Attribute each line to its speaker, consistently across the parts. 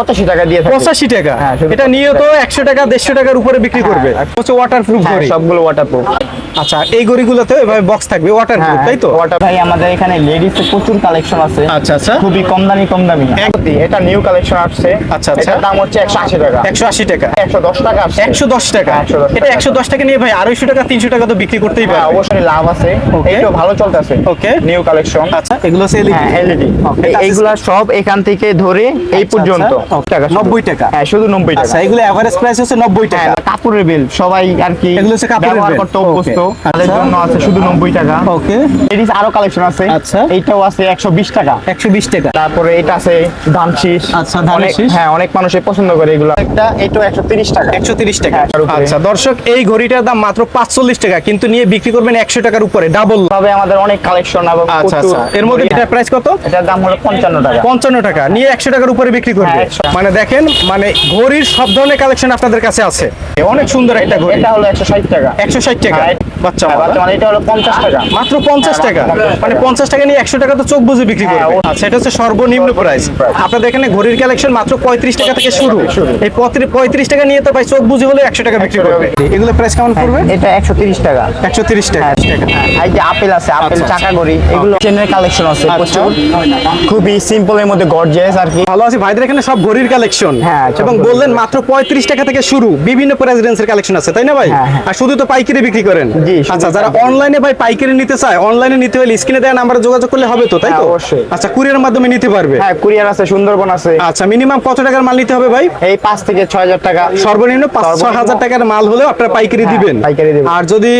Speaker 1: পঁচাশি টাকা দিয়ে
Speaker 2: পঁচাশি টাকা।
Speaker 1: হ্যাঁ,
Speaker 2: এটা নিয়ে তো একশো টাকা দেড়শো টাকার উপরে বিক্রি করবে।
Speaker 1: হ্যাঁ,
Speaker 2: হচ্ছে ওয়াটার প্রুফ
Speaker 1: হ্যাঁ,
Speaker 2: আচ্ছা এই ঘড়িগুলোতে এভাবে বক্স থাকবে ওয়াটার প্রুফ তাই তো?
Speaker 1: ওয়াটার ভাই আমাদের এখানে লেডিস প্রচুর কালেকশন আছে।
Speaker 2: আচ্ছা আচ্ছা।
Speaker 1: খুবই কম দামি কম দামি এটা নিউ কালেকশন আসছে।
Speaker 2: আচ্ছা, আচ্ছা।
Speaker 1: দাম হচ্ছে টাকা।
Speaker 2: একশো আশি টাকা।
Speaker 1: একশো দশ টাকা আসছে।
Speaker 2: একশো দশ টাকা। এটা একশো দশ টাকা নিয়ে ভাই আড়াইশো টাকা তিনশো টাকা তো বিক্রি করতেই পারবে।
Speaker 1: অবশ্যই লাভ আছে।
Speaker 2: Okay.
Speaker 1: ভালো চলতেছে।
Speaker 2: Okay.
Speaker 1: নিউ কালেকশন
Speaker 2: আচ্ছা এগুলো
Speaker 1: হ্যাঁ এলইডি
Speaker 2: Okay,
Speaker 1: এইগুলা সব এখান থেকে ধরে এই পর্যন্ত।
Speaker 2: আচ্ছা।
Speaker 1: টাকা
Speaker 2: 90 টাকা।
Speaker 1: হ্যাঁ শুধু নব্বই টাকা।
Speaker 2: আচ্ছা এগুলো এভারেজ প্রাইস হচ্ছে নব্বই
Speaker 1: হ্যাঁ,
Speaker 2: টাকা।
Speaker 1: কাপড়ের বিল সবাই আর কি
Speaker 2: এগুলো হচ্ছে কাপড়ের
Speaker 1: ব্যবহার করতে অভ্যস্ত। তাদের
Speaker 2: আচ্ছা।
Speaker 1: জন্য আছে শুধু নব্বই টাকা।
Speaker 2: ওকে
Speaker 1: লেডিস আরও কালেকশন আছে।
Speaker 2: আচ্ছা।
Speaker 1: এইটাও আছে একশো বিশ টাকা।
Speaker 2: একশো বিশ টাকা।
Speaker 1: তারপরে এটা আছে ধান শীষ।
Speaker 2: আচ্ছা, ধানের শীষ।
Speaker 1: হ্যাঁ অনেক মানুষই পছন্দ করে এগুলো। একটা এটাও একশো তিরিশ টাকা।
Speaker 2: একশো তিরিশ টাকা।
Speaker 1: হ্যাঁ, তার উপরে।
Speaker 2: আচ্ছা দর্শক এই ঘড়িটার দাম মাত্র পাঁচচল্লিশ টাকা কিন্তু নিয়ে বিক্রি করবেন একশো টাকার উপরে ডাবল
Speaker 1: তবে আমাদের অনেক কালেকশন
Speaker 2: আচ্ছা আচ্ছা। এর মধ্যে এটার প্রাইস কত?
Speaker 1: এটার দাম হলো পঞ্চান্ন টাকা।
Speaker 2: পঞ্চান্ন টাকা। নিয়ে একশো টাকার উপরে বিক্রি করবে।
Speaker 1: হ্যাঁ, 100
Speaker 2: মানে দেখেন মানে ঘড়ির সব ধরনের কালেকশন আপনাদের কাছে আছে। অনেক সুন্দর একটা ঘড়ি।
Speaker 1: এটা হলো একশো ষাট টাকা।
Speaker 2: একশো ষাট টাকা
Speaker 1: হ্যাঁ,
Speaker 2: বাচ্চা
Speaker 1: হ্যাঁ, বাচ্চা মানে এটা হলো পঞ্চাশ টাকা।
Speaker 2: মাত্র পঞ্চাশ টাকা?
Speaker 1: হ্যাঁ,
Speaker 2: মানে পঞ্চাশ টাকা নিয়ে একশো টাকা তো চোখ বুঝে বিক্রি
Speaker 1: হ্যাঁ,
Speaker 2: করবে। আচ্ছা এটা হচ্ছে সর্বনিম্ন প্রাইস। আপনাদের এখানে ঘড়ির কালেকশন মাত্র পঁয়ত্রিশ টাকা থেকে শুরু। এই পঁয়ত্রিশ টাকা নিয়ে তো ভাই চোখ বুঝে হলে একশো টাকা বিক্রি করবে। এগুলো প্রাইস কেমন পড়বে?
Speaker 1: এটা একশো তিরিশ টাকা।
Speaker 2: একশো তিরিশ টাকা।
Speaker 1: হ্যাঁ, হ্যাঁ, এই যে আপেল আছে আপেল
Speaker 2: আচ্ছা,
Speaker 1: চাকা গড়ি এগুলো চেনের কালেকশন আছে
Speaker 2: আচ্ছা।
Speaker 1: প্রচুর খুবই সিম্পল এর মধ্যে গর্জিয়াস আর কি।
Speaker 2: ভালো আছি ভাইদের এখানে সব ঘড়ির কালেকশন
Speaker 1: হ্যাঁ,
Speaker 2: এবং বললেন মাত্র পঁয়ত্রিশ টাকা থেকে শুরু বিভিন্ন প্রাইস রেঞ্জের কালেকশন আছে তাই না ভাই?
Speaker 1: হ্যাঁ, হ্যাঁ।
Speaker 2: আর শুধু তো পাইকারি বিক্রি করেন? আচ্ছা যারা অনলাইনে ভাই পাইকারি নিতে চায় অনলাইনে নিতে হলে স্ক্রিনে দেওয়া নাম্বারে যোগাযোগ করলে হবে তো তাই তো? আচ্ছা কুরিয়ার মাধ্যমে নিতে পারবে?
Speaker 1: হ্যাঁ কুরিয়ার আছে সুন্দরবন আছে।
Speaker 2: আচ্ছা মিনিমাম কত টাকার মাল নিতে হবে ভাই?
Speaker 1: এই পাঁচ থেকে ছয় হাজার টাকা।
Speaker 2: সর্বনিম্ন পাঁচ ছ
Speaker 1: সর্বনিম্ন-
Speaker 2: হাজার টাকার মাল হলেও আপনারা পাইকারি দিবেন।
Speaker 1: পাইকারি দিবেন।
Speaker 2: আর যদি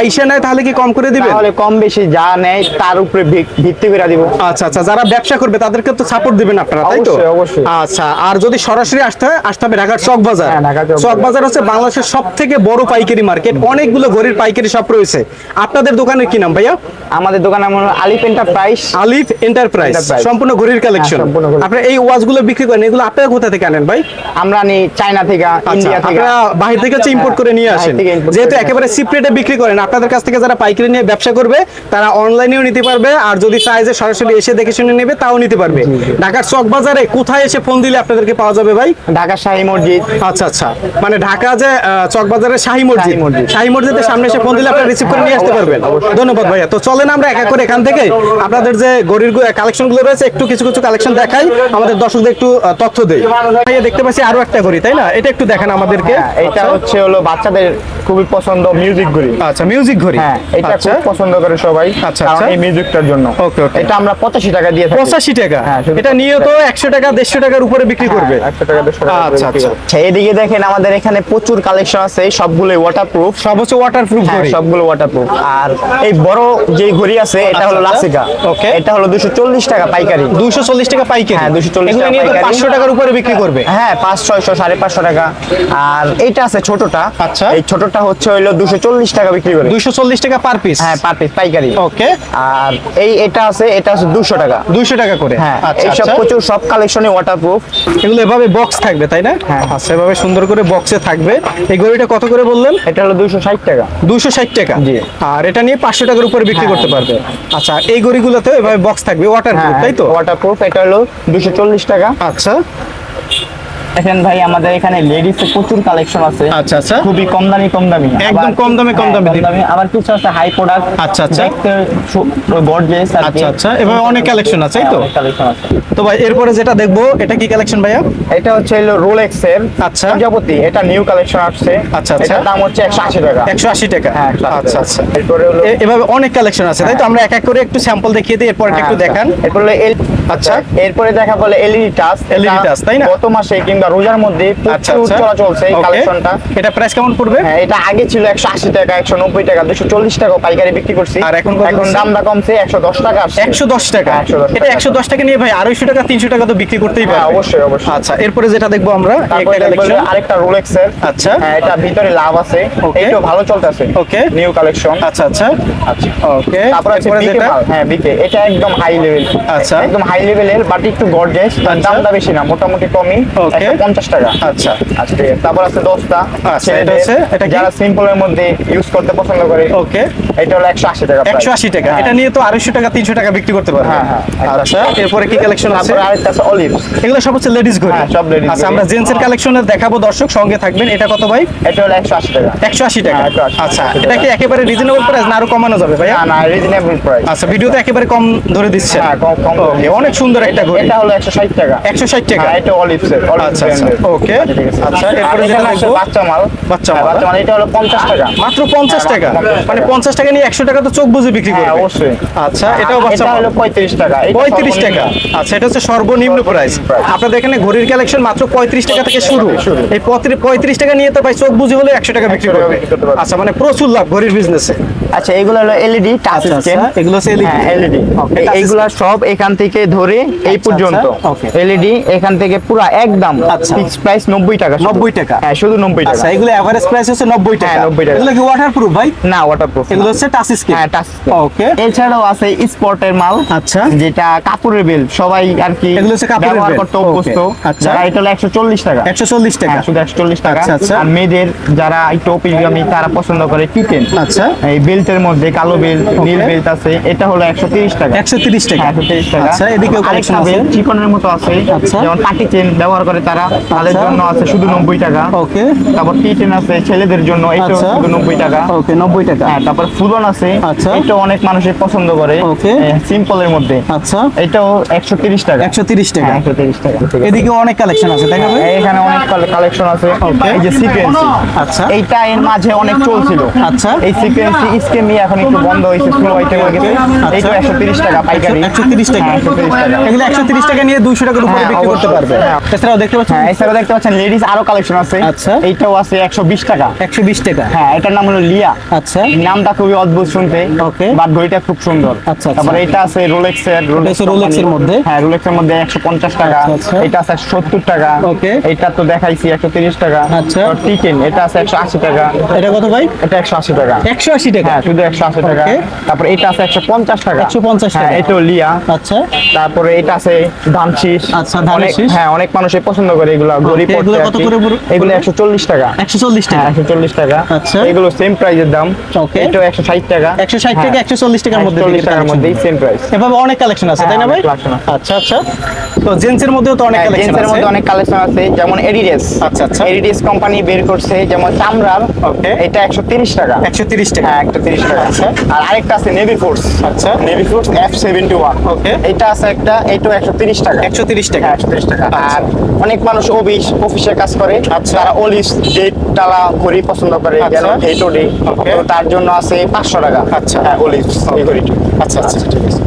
Speaker 2: আইসা নেয় তাহলে কি কম করে দিবেন?
Speaker 1: তাহলে কম বেশি যা নেয় তার উপরে ভিত্তি করে দিব।
Speaker 2: আচ্ছা আচ্ছা যারা ব্যবসা করবে তাদেরকে তো সাপোর্ট দিবেন আপনারা তাই তো?
Speaker 1: অবশ্যই।
Speaker 2: আচ্ছা আর যদি সরাসরি আসতে হয় আসতে হবে ঢাকার চক বাজার।
Speaker 1: হ্যাঁ, চক বাজার।
Speaker 2: হচ্ছে বাংলাদেশের সব থেকে বড় পাইকারি মার্কেট। অনেকগুলো ঘড়ির পাইকারি শপ রয়েছে। আপনাদের দোকানের কি নাম ভাইয়া?
Speaker 1: আমাদের দোকানে আমার আলিফ এন্টারপ্রাইজ।
Speaker 2: আলিফ এন্টারপ্রাইজ সম্পূর্ণ ঘড়ির কালেকশন
Speaker 1: হ্যাঁ।
Speaker 2: আপনারা এই ওয়াচগুলো বিক্রি করেন এগুলো আপনারা কোথা থেকে আনেন ভাই?
Speaker 1: আমরা নি চায়না থেকে
Speaker 2: আচ্ছা
Speaker 1: ইন্ডিয়া থেকে।
Speaker 2: আপনারা বাহির থেকে হচ্ছে ইম্পোর্ট করে নিয়ে আসেন। যেহেতু একেবারে চিপ রেটে বিক্রি করেন আপনাদের কাছ থেকে যারা পাইকারি নিয়ে ব্যবসা করবে তারা অনলাইনেও নিতে পারবে আর যদি চায় যে সরাসরি এসে দেখে শুনে নেবে তাও নিতে পারবে। ঢাকার চক বাজারে কোথায় এসে ফোন দিলে আপনাদেরকে পাওয়া যাবে ভাই?
Speaker 1: ঢাকা শাহী মসজিদ।
Speaker 2: আচ্ছা আচ্ছা। মানে ঢাকা যে আহ, চক বাজারের শাহী মসজিদ।
Speaker 1: শাহী মসজিদ।
Speaker 2: মসজিদের সামনে এসে ফোন দিলে আপনারা রিসিভ করে নিয়ে আসতে পারবেন। ধন্যবাদ ভাইয়া। তো চলেন আমরা এক এক করে এখান থেকে আপনাদের যে গরির কালেকশনগুলো রয়েছে একটু কিছু কিছু কালেকশন দেখাই। আমাদের দর্শকদের একটু তথ্য দেই। ভাইয়া দেখতে পাচ্ছি আরও একটা গড়ি তাই না? এটা একটু দেখান আমাদেরকে।
Speaker 1: হ্যাঁ, এটা হচ্ছে হলো বাচ্চাদের খুবই পছন্দ মিউজিক গুলি
Speaker 2: আচ্ছা মিউজিক ঘড়ি।
Speaker 1: হ্যাঁ এটা
Speaker 2: আচ্ছা।
Speaker 1: খুব পছন্দ করে সবাই
Speaker 2: আচ্ছা,
Speaker 1: কারণ
Speaker 2: আচ্ছা।
Speaker 1: এই মিউজিকটার জন্য।
Speaker 2: ওকে ওকে।
Speaker 1: এটা আমরা পঁচাশি টাকা দিয়ে থাকি।
Speaker 2: পঁচাশি টাকা।
Speaker 1: হ্যাঁ,
Speaker 2: এটা নিয়ে তো একশো টাকা দেড়শো টাকার উপরে বিক্রি করবে।
Speaker 1: দেড়শো টাকা
Speaker 2: আচ্ছা, আচ্ছা।
Speaker 1: এদিকে দেখেন আমাদের এখানে প্রচুর কালেকশন আছে সবগুলো ওয়াটারপ্রুফ
Speaker 2: সব হচ্ছে
Speaker 1: হ্যাঁ
Speaker 2: ঘড়ি।
Speaker 1: সবগুলো ওয়াটারপ্রুফ আর এই বড় যে ঘড়ি আছে এটা হলো
Speaker 2: আচ্ছা, আচ্ছা।
Speaker 1: লাসিকা
Speaker 2: Okay.
Speaker 1: এটা হলো দুশো চল্লিশ টাকা পাইকারি।
Speaker 2: দুশো চল্লিশ টাকা পাইকারি।
Speaker 1: হ্যাঁ, 240
Speaker 2: এগুলো
Speaker 1: টাকা পাইকারি।
Speaker 2: পাঁচশো টাকার উপরে বিক্রি করবে।
Speaker 1: হ্যাঁ পাঁচ ছয়শো সাড়ে পাঁচশো টাকা। আর এইটা আছে ছোটটা।
Speaker 2: আচ্ছা।
Speaker 1: এই ছোটটা হচ্ছে দুশো চল্লিশ টাকা বিক্রি করে।
Speaker 2: দুশো চল্লিশ টাকা পার পিস
Speaker 1: হ্যাঁ পার পিস পাইকারি।
Speaker 2: ওকে
Speaker 1: আর এই এটা আছে এটা আছে দুশো টাকা।
Speaker 2: দুইশো টাকা করে।
Speaker 1: হ্যাঁ এইসব। প্রচুর সব কালেকশনে ওয়াটারপ্রুফ
Speaker 2: এগুলো এভাবে বক্স থাকবে তাই না?
Speaker 1: হ্যাঁ।
Speaker 2: আচ্ছা এভাবে সুন্দর করে বক্সে থাকবে। এই ঘড়িটা কত করে বললেন?
Speaker 1: এটা হলো দুইশো ষাট টাকা।
Speaker 2: দুশো ষাট টাকা?
Speaker 1: জি।
Speaker 2: আর এটা নিয়ে পাঁচশো টাকার উপরে বিক্রি
Speaker 1: হ্যাঁ,
Speaker 2: করতে পারবে। আচ্ছা এই ঘড়িগুলোতে এভাবে বক্স থাকবে ওয়াটার
Speaker 1: প্রুফ
Speaker 2: তাই তো?
Speaker 1: ওয়াটারপ্রুফ এটা হলো দুশো চল্লিশ টাকা।
Speaker 2: আচ্ছা।
Speaker 1: দেখেন ভাই আমাদের এখানে লেডিস প্রচুর কালেকশন আছে
Speaker 2: আচ্ছা আচ্ছা
Speaker 1: খুবই কম দামি কম দামি
Speaker 2: একদম কম দামে কম
Speaker 1: হ্যাঁ,
Speaker 2: দামে দিন।
Speaker 1: আবার কিছু আছে হাই প্রোডাক্ট
Speaker 2: আচ্ছা, আচ্ছা।
Speaker 1: গর্জিয়াস
Speaker 2: আচ্ছা, আচ্ছা। এভাবে অনেক collection আছে, তো?
Speaker 1: কালেকশন আছে
Speaker 2: তো ভাই এরপরে যেটা দেখব এটা কি কালেকশন ভাইয়া
Speaker 1: এটা হচ্ছে হলো রোলেক্স এর
Speaker 2: আচ্ছা।
Speaker 1: প্রজাপতি এটা নিউ কালেকশন আসছে
Speaker 2: আচ্ছা, আচ্ছা।
Speaker 1: দাম হচ্ছে একশো আশি টাকা
Speaker 2: একশো আশি টাকা
Speaker 1: হ্যাঁ
Speaker 2: আচ্ছা আচ্ছা
Speaker 1: এরপরে হলো
Speaker 2: এভাবে অনেক কালেকশন আছে তাই তো আমরা এক এক করে একটু স্যাম্পল দেখিয়ে দিই এরপর একটু
Speaker 1: আচ্ছা।
Speaker 2: দেখান
Speaker 1: এরপর
Speaker 2: আচ্ছা।
Speaker 1: এরপরে দেখা বলে এলইডি টাচ
Speaker 2: LED touch, তাই না?
Speaker 1: গত মাসে কিংবা রোজার মধ্যে
Speaker 2: আচ্ছা
Speaker 1: প্রচুর
Speaker 2: আচ্ছা।
Speaker 1: এই কালেকশনটা
Speaker 2: এটা প্রাইস কেমন পড়বে?
Speaker 1: হ্যাঁ এটা আগে ছিল একশো আশি টাকা একশো নব্বই টাকা দুশো চল্লিশ টাকা পাইকারি বিক্রি করছি।
Speaker 2: আর এখন
Speaker 1: এখন দামটা কমছে একশো দশ টাকা আসছে।
Speaker 2: একশো দশ টাকা?
Speaker 1: হ্যাঁ, 110
Speaker 2: এটা একশো দশ টাকা নিয়ে ভাই আড়াইশো টাকা তিনশো টাকা তো বিক্রি করতেই
Speaker 1: হ্যাঁ
Speaker 2: পারবে।
Speaker 1: অবশ্যই অবশ্যই।
Speaker 2: আচ্ছা এরপরে যেটা দেখব আমরা
Speaker 1: তারপরে দেখব আরেকটা রোলেক্স এর
Speaker 2: আচ্ছা।
Speaker 1: হ্যাঁ এটা ভিতরে লাভ আছে. ভালো চলতেছে।
Speaker 2: Okay.
Speaker 1: নিউ কালেকশন
Speaker 2: আচ্ছা আচ্ছা।
Speaker 1: আচ্ছা।
Speaker 2: ওকে
Speaker 1: তারপরে আছে
Speaker 2: যেটা?
Speaker 1: হ্যাঁ বিকে এটা একদম হাই লেভেল
Speaker 2: আচ্ছা।
Speaker 1: একদম হাই লেভেলের বাট একটু গর্জিয়াস
Speaker 2: আচ্ছা।
Speaker 1: দামটা বেশি না মোটামুটি কমই।
Speaker 2: Okay.
Speaker 1: পঞ্চাশ টাকা।
Speaker 2: আচ্ছা।
Speaker 1: আচ্ছা ঠিক আছে তারপর আছে দশটা।
Speaker 2: আচ্ছা, এটা হচ্ছে- এটা কি?
Speaker 1: যারা সিম্পলের মধ্যে ইউজ করতে পছন্দ করে
Speaker 2: ওকে।
Speaker 1: এটা হলো একশো আশি টাকা
Speaker 2: একশো আশি টাকা।
Speaker 1: হ্যাঁ।
Speaker 2: এটা নিয়ে তো আড়াইশো টাকা তিনশো টাকা বিক্রি করতে পারবে।
Speaker 1: হ্যাঁ, হ্যাঁ,
Speaker 2: আচ্ছা এরপরে কি কালেকশন আছে?
Speaker 1: আরেকটা আছে অলিভ
Speaker 2: এগুলো সব হচ্ছে লেডিস ঘড়ি
Speaker 1: হ্যাঁ, সব ladies
Speaker 2: আচ্ছা। আমরা জেন্টসের কালেকশনে দেখাবো দর্শক সঙ্গে থাকবেন। এটা কত ভাই?
Speaker 1: এটা হলো একশো আশি টাকা।
Speaker 2: একশো আশি টাকা।
Speaker 1: 180
Speaker 2: আচ্ছা। এটা কি একেবারে রিজনেবল প্রাইস না আরও কমানো যাবে ভাইয়া?
Speaker 1: না রিজনেবল প্রাইস
Speaker 2: আচ্ছা ভিডিওতে একেবারে কম ধরে দিচ্ছে
Speaker 1: হ্যাঁ কম কম
Speaker 2: অনেক সুন্দর একটা ঘড়ি।
Speaker 1: এটা হলো একশো ষাট টাকা।
Speaker 2: একশো ষাট টাকা।
Speaker 1: এটা অলিভ সেট
Speaker 2: আচ্ছা আচ্ছা ওকে। আচ্ছা এরপরে যেটা দেখব
Speaker 1: বাচ্চা মাল।
Speaker 2: বাচ্চা
Speaker 1: হ্যাঁ,
Speaker 2: মাল,
Speaker 1: বাচ্চা মাল এটা হলো পঞ্চাশ টাকা।
Speaker 2: মাত্র পঞ্চাশ টাকা?
Speaker 1: হ্যাঁ,
Speaker 2: মানে পঞ্চাশ টাকা নিয়ে একশো টাকা তো চোখ বুঝে বিক্রি
Speaker 1: হ্যাঁ
Speaker 2: করবে।
Speaker 1: অবশ্যই।
Speaker 2: আচ্ছা এটাও বাচ্চা
Speaker 1: এটা
Speaker 2: মাল।
Speaker 1: হলো পঁয়ত্রিশ টাকা এটা
Speaker 2: পঁয়ত্রিশ
Speaker 1: সর্বনিম্ন।
Speaker 2: টাকা। আচ্ছা এটা হচ্ছে সর্বনিম্ন প্রাইস আপনাদের এখানে ঘড়ির কালেকশন মাত্র পঁয়ত্রিশ টাকা থেকে শুরু। এই পঁয়ত্রিশ পঁয়ত্রিশ টাকা নিয়ে তো ভাই চোখ বুঝে হলে একশো টাকা বিক্রি
Speaker 1: 100
Speaker 2: করবে। আচ্ছা মানে প্রচুর লাভ ঘড়ির বিজনেসে
Speaker 1: আচ্ছা এগুলো হলো এলইডি টাচ
Speaker 2: আচ্ছা,
Speaker 1: স্ক্রিন
Speaker 2: আচ্ছা, এগুলো হচ্ছে
Speaker 1: হ্যাঁ এলইডি
Speaker 2: Okay,
Speaker 1: এইগুলা সব এখান থেকে ধরে এই
Speaker 2: আচ্ছা,
Speaker 1: পর্যন্ত।
Speaker 2: আচ্ছা.
Speaker 1: এলইডি এখান থেকে পুরো একদম
Speaker 2: আচ্ছা।
Speaker 1: ফিক্স প্রাইস 90 টাকা
Speaker 2: 90 টাকা।
Speaker 1: হ্যাঁ শুধু 90 টাকা।
Speaker 2: আচ্ছা এগুলো এভারেজ প্রাইস হচ্ছে নব্বই টাকা।
Speaker 1: হ্যাঁ, 90 টাকা।
Speaker 2: এগুলো কি ওয়াটার প্রুফ ভাই?
Speaker 1: না ওয়াটারপ্রুফ
Speaker 2: এগুলো হচ্ছে টাচ স্ক্রিন
Speaker 1: হ্যাঁ টাচ
Speaker 2: ওকে
Speaker 1: এছাড়াও আছে স্পটের মাল
Speaker 2: আচ্ছা।
Speaker 1: যেটা কাপড়ের বেল সবাই আর কি
Speaker 2: এগুলো হচ্ছে কাপড়ের
Speaker 1: ব্যবহার করতে অভ্যস্ত।
Speaker 2: আচ্ছা।
Speaker 1: যারা এটা হলো 140 টাকা।
Speaker 2: একশো চল্লিশ টাকা।
Speaker 1: হ্যাঁ শুধু 140 টাকা।
Speaker 2: আচ্ছা, আচ্ছা।
Speaker 1: আর মেয়েদের যারা একটু তারা পছন্দ করে টিটেন
Speaker 2: আচ্ছা।
Speaker 1: এই বেল্টের মধ্যে কালো বেল্ট নীল বেল্ট আছে। এটা হলো 130 টাকা।
Speaker 2: একশো তিরিশ টাকা।
Speaker 1: হ্যাঁ, 130 টাকা।
Speaker 2: আচ্ছা এদিকেও কালেকশন আছে।
Speaker 1: চিকনের মতো আছে।
Speaker 2: আচ্ছা।
Speaker 1: যেমন পাটি চেন ব্যবহার করে তারা তাদের
Speaker 2: আচ্ছা।
Speaker 1: জন্য আছে শুধু 90 টাকা।
Speaker 2: ওকে।
Speaker 1: তারপর টি আছে ছেলেদের জন্য এটাও
Speaker 2: আচ্ছা।
Speaker 1: শুধু 90 টাকা।
Speaker 2: ওকে নব্বই টাকা।
Speaker 1: হ্যাঁ তারপর ফুলন আছে।
Speaker 2: আচ্ছা।
Speaker 1: এটা অনেক মানুষই পছন্দ করে।
Speaker 2: Okay.
Speaker 1: সিম্পলের মধ্যে।
Speaker 2: আচ্ছা।
Speaker 1: এটাও 130 টাকা।
Speaker 2: একশো তিরিশ টাকা।
Speaker 1: হ্যাঁ 130 টাকা।
Speaker 2: এদিকে অনেক কালেকশন আছে তাই না
Speaker 1: এখানে অনেক কালেকশন আছে। এই যে সিকোয়েন্সি
Speaker 2: আচ্ছা।
Speaker 1: এইটা এর মাঝে অনেক চলছিল।
Speaker 2: আচ্ছা।
Speaker 1: এই সিকোয়েন্সি স্কেমি এখন একটু বন্ধ হয়েছে স্লো আইটেম হয়ে গেছে।
Speaker 2: আচ্ছা।
Speaker 1: এইটা 130 টাকা পাইকারি।
Speaker 2: একশো তিরিশ টাকা।
Speaker 1: হ্যাঁ, 130 টাকা।
Speaker 2: এগুলো একশো তিরিশ টাকা নিয়ে দুইশো টাকার উপরে
Speaker 1: হ্যাঁ,
Speaker 2: বিক্রি করতে পারবে।
Speaker 1: হ্যাঁ।
Speaker 2: এছাড়াও দেখতে পাচ্ছেন
Speaker 1: হ্যাঁ এছাড়া দেখতে পাচ্ছেন লেডিস আরও কালেকশন আছে
Speaker 2: আচ্ছা।
Speaker 1: এইটাও আছে 120 টাকা
Speaker 2: একশো বিশ টাকা
Speaker 1: হ্যাঁ এটার নাম হলো লিয়া
Speaker 2: আচ্ছা
Speaker 1: নামটা খুবই অদ্ভুত শুনতে
Speaker 2: Okay.
Speaker 1: বাট ঘড়িটা খুব সুন্দর
Speaker 2: আচ্ছা, আচ্ছা।
Speaker 1: তারপরে এটা আছে রোলেক্স এর
Speaker 2: Rolex এর মধ্যে?
Speaker 1: হ্যাঁ রোলেক্স এর মধ্যে 150 টাকা
Speaker 2: আচ্ছা, আচ্ছা।
Speaker 1: এটা আছে 70 টাকা
Speaker 2: Okay.
Speaker 1: এটা তো দেখাইছি 130 টাকা
Speaker 2: আচ্ছা।
Speaker 1: টিকেন এটা আছে 180 টাকা
Speaker 2: এটা কত ভাই
Speaker 1: এটা 180 টাকা
Speaker 2: একশো আশি টাকা
Speaker 1: হ্যাঁ শুধু 180 টাকা
Speaker 2: Okay.
Speaker 1: তারপরে এটা আছে 150 টাকা
Speaker 2: 150 টাকা।
Speaker 1: হ্যাঁ এটাও লিয়া
Speaker 2: আচ্ছা
Speaker 1: তারপরে এটা আছে ধানশিস
Speaker 2: আচ্ছা, শীষ।
Speaker 1: হ্যাঁ অনেক মানুষই পছন্দ করে এগুলো
Speaker 2: Okay, এগুলো কত করে
Speaker 1: এগুলো 140 টাকা।
Speaker 2: একশো চল্লিশ টাকা।
Speaker 1: হ্যাঁ 140 টাকা।
Speaker 2: আচ্ছা।
Speaker 1: এগুলো সেম প্রাইজের দাম।
Speaker 2: Okay.
Speaker 1: এটাও 160 টাকা।
Speaker 2: একশো ষাট টাকা একশো চল্লিশ টাকার মধ্যে
Speaker 1: 140 টাকার। মধ্যেই সেম প্রাইস
Speaker 2: এভাবে অনেক কালেকশন আছে তাই না
Speaker 1: হ্যাঁ,
Speaker 2: ভাই। আচ্ছা আচ্ছা। তো জেন্টসের মধ্যেও তো অনেক কালেকশন
Speaker 1: জেন্সের
Speaker 2: আছে
Speaker 1: মধ্যে অনেক কালেকশন আছে। যেমন এডিডাস
Speaker 2: আচ্ছা, আচ্ছা।
Speaker 1: এডিডাস কোম্পানি বের করছে যেমন চামড়ার।
Speaker 2: Okay.
Speaker 1: এটা 130 টাকা।
Speaker 2: একশো তিরিশ টাকা।
Speaker 1: হ্যাঁ 130 টাকা।
Speaker 2: আচ্ছা।
Speaker 1: আর আরেকটা আছে নেভি ফোর্স
Speaker 2: আচ্ছা।
Speaker 1: Navy force F71
Speaker 2: Okay.
Speaker 1: এটা আছে একটা এটাও 130 টাকা।
Speaker 2: একশো তিরিশ টাকা।
Speaker 1: হ্যাঁ 130 টাকা।
Speaker 2: আচ্ছা।
Speaker 1: আর অনেক মানুষ অফিস অফিসে কাজ করে।
Speaker 2: আচ্ছা।
Speaker 1: তারা অলিস ডেট টালা ঘড়ি পছন্দ করে
Speaker 2: গেল
Speaker 1: যেন হেটো ডে
Speaker 2: Okay.
Speaker 1: তার জন্য আছে 500 টাকা।
Speaker 2: আচ্ছা।
Speaker 1: হ্যাঁ অলিস এই
Speaker 2: আচ্ছা আচ্ছা ঠিক আছে।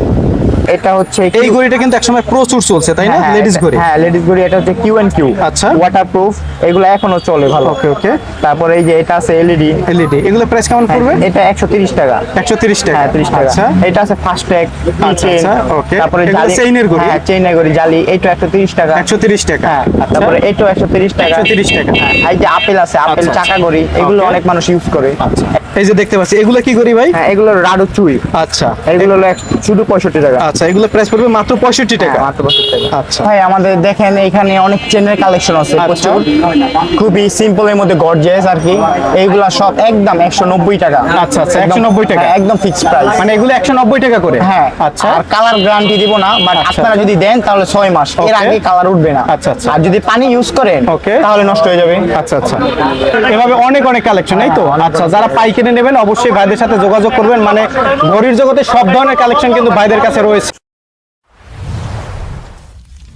Speaker 1: এটা হচ্ছে
Speaker 2: এই ঘড়িটা কিন্তু একসময় প্রচুর চলছে তাই না? লেডিস ঘড়ি।
Speaker 1: হ্যাঁ লেডিস ঘড়ি এটা হচ্ছে কিউ এন্ড কিউ
Speaker 2: আচ্ছা।
Speaker 1: ওয়াটারপ্রুফ এগুলো এখনও চলে ভালো।
Speaker 2: ওকে ওকে।
Speaker 1: তারপরে এই যে এটা আছে এলইডি
Speaker 2: এলইডি এগুলো প্রাইস কেমন পড়বে?
Speaker 1: এটা 130 টাকা।
Speaker 2: একশো তিরিশ টাকা।
Speaker 1: হ্যাঁ 30 টাকা।
Speaker 2: আচ্ছা।
Speaker 1: এটা আছে ফাস্ট ট্যাগ
Speaker 2: আচ্ছা, আচ্ছা, okay.
Speaker 1: তারপরে জালি
Speaker 2: চেইনের ঘড়ি?
Speaker 1: হ্যাঁ চেইনের ঘড়ি জালি এটা 130 টাকা।
Speaker 2: একশো তিরিশ টাকা।
Speaker 1: হ্যাঁ
Speaker 2: আচ্ছা।
Speaker 1: তারপরে এটাও 130 টাকা।
Speaker 2: 130 টাকা।
Speaker 1: হ্যাঁ এই যে আপেল আছে আপেল
Speaker 2: আচ্ছা,
Speaker 1: চাকা ঘড়ি এগুলো অনেক মানুষ ইউজ করে।
Speaker 2: আচ্ছা। এই যে দেখতে পাচ্ছি এগুলো কি করি ভাই?
Speaker 1: হ্যাঁ এগুলো রাডু চুই।
Speaker 2: আচ্ছা।
Speaker 1: এগুলো শুধু 65 টাকা।
Speaker 2: আচ্ছা এগুলো প্রাইস পড়বে মাত্র পঁয়ষট্টি টাকা।
Speaker 1: হ্যাঁ, মাত্র 65 টাকা।
Speaker 2: আচ্ছা।
Speaker 1: ভাই আমাদের দেখেন এখানে অনেক চেনের কালেকশন আছে
Speaker 2: আচ্ছা।
Speaker 1: প্রচুর। খুবই সিম্পলের মধ্যে গর্জিয়াস আর কি। এইগুলা সব একদম 190 টাকা।
Speaker 2: আচ্ছা, আচ্ছা, 190 টাকা।
Speaker 1: হ্যাঁ, একদম ফিক্স প্রাইস
Speaker 2: মানে এগুলো একশো নব্বই টাকা করে?
Speaker 1: হ্যাঁ
Speaker 2: আচ্ছা।
Speaker 1: আর কালার গ্যারান্টি দিব না বাট
Speaker 2: আচ্ছা।
Speaker 1: আপনারা যদি দেন তাহলে 6 মাস। এর আগে কালার উঠবে না।
Speaker 2: আচ্ছা, আচ্ছা।
Speaker 1: আর যদি পানি ইউজ করেন. তাহলে নষ্ট হয়ে যাবে।
Speaker 2: আচ্ছা আচ্ছা। এভাবে অনেক অনেক কালেকশন এই তো? আচ্ছা যারা পাইকারি নেবেন অবশ্যই ভাইদের সাথে যোগাযোগ করবেন। মানে ঘড়ির জগতে সব ধরনের কালেকশন কিন্তু ভাইদের কাছে রয়েছে।